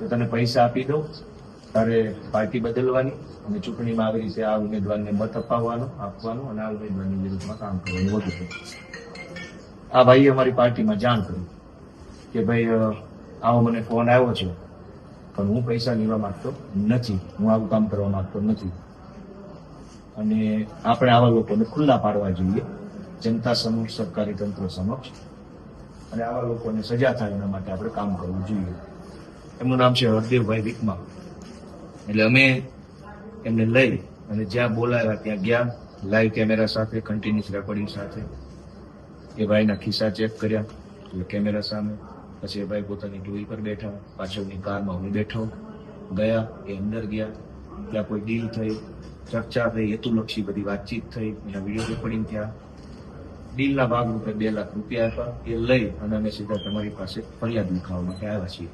તો તને પૈસા આપી દઉં. તારે પાર્ટી બદલવાની અને ચૂંટણીમાં આવી રીતે આ ઉમેદવારને મત અપાવવાનો, આપવાનો અને આ ઉમેદવારની વિરુદ્ધમાં કામ કરવાનું વધુ આ ભાઈએ અમારી પાર્ટીમાં જાણ કરી કે ભાઈ આવો મને ફોન આવ્યો છે, પણ હું પૈસા લેવા માંગતો નથી. હું આવું કામ કરવા માંગતો નથી. અને આપણે આવા લોકોને ખુલ્લા પાડવા જોઈએ. જનતા સમક્ષ, સરકારી તંત્ર સમક્ષ. અને આવા લોકોને સજા થાય એના માટે આપણે કામ કરવું જોઈએ. એમનું નામ છે હરદેવભાઈ વિકમા એટલે અમે એમને લઈ અને જ્યાં બોલાવ્યા ત્યાં ગયા લાઈવ કેમેરા સાથે કન્ટિન્યુઅસ રેકોર્ડિંગ સાથે. એ ભાઈના ખિસ્સા ચેક કર્યા, એટલે કેમેરા સામે. પછી એ ભાઈ પોતાની ટોઈ પર બેઠા, પાછળની કારમાં હું બેઠો. ગયા, એ અંદર ગયા. ત્યાં કોઈ ડીલ થઈ, ચર્ચા થઈ, હેતુલક્ષી બધી વાતચીત થઈ. એના વીડિયો રેકોર્ડિંગ થયા. ડીલના ભાગરૂપે બે લાખ રૂપિયા આપ્યા. એ લઈ અને અમે સીધા તમારી પાસે ફરિયાદ લખાવવા માટે આવ્યા છીએ.